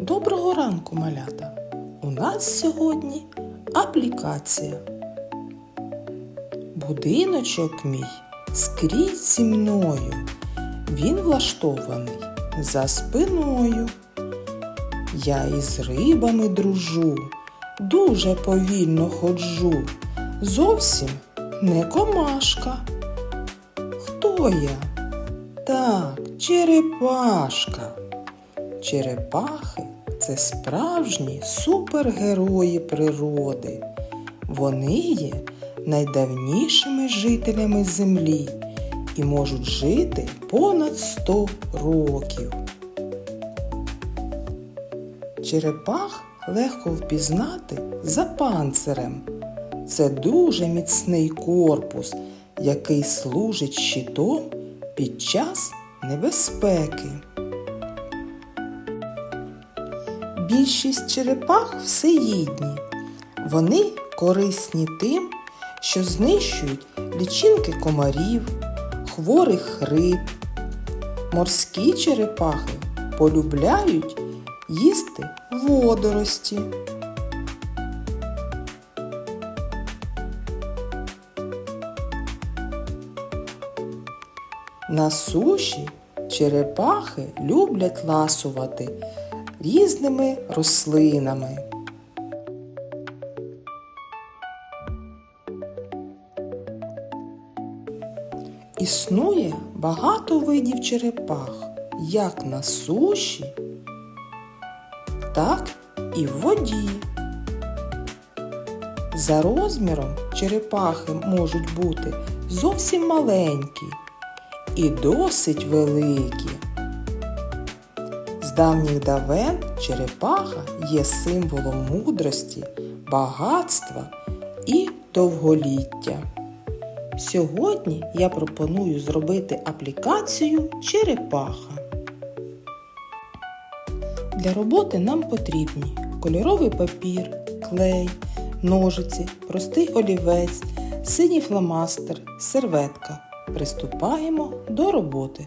Доброго ранку, малята! У нас сьогодні аплікація. Будиночок мій скрізь зі мною. Він влаштований за спиною. Я із рибами дружу, дуже повільно ходжу. Зовсім не комашка. Хто я? Так, черепашка. Черепахи це справжні супергерої природи. Вони є найдавнішими жителями землі і можуть жити понад 100 років. Черепах легко впізнати за панцирем. Це дуже міцний корпус, який служить щитом під час небезпеки. Більшість черепах всеїдні. Вони корисні тим, що знищують лічинки комарів, хворих риб. Морські черепахи полюбляють їсти водорості. На суші черепахи люблять ласувати різними рослинами. Існує багато видів черепах як на суші, так і в воді. За розміром черепахи можуть бути зовсім маленькі і досить великі. З давніх давен черепаха є символом мудрості, багатства і довголіття. Сьогодні я пропоную зробити аплікацію черепаха. Для роботи нам потрібні кольоровий папір, клей, ножиці, простий олівець, синій фломастер, серветка. Приступаємо до роботи.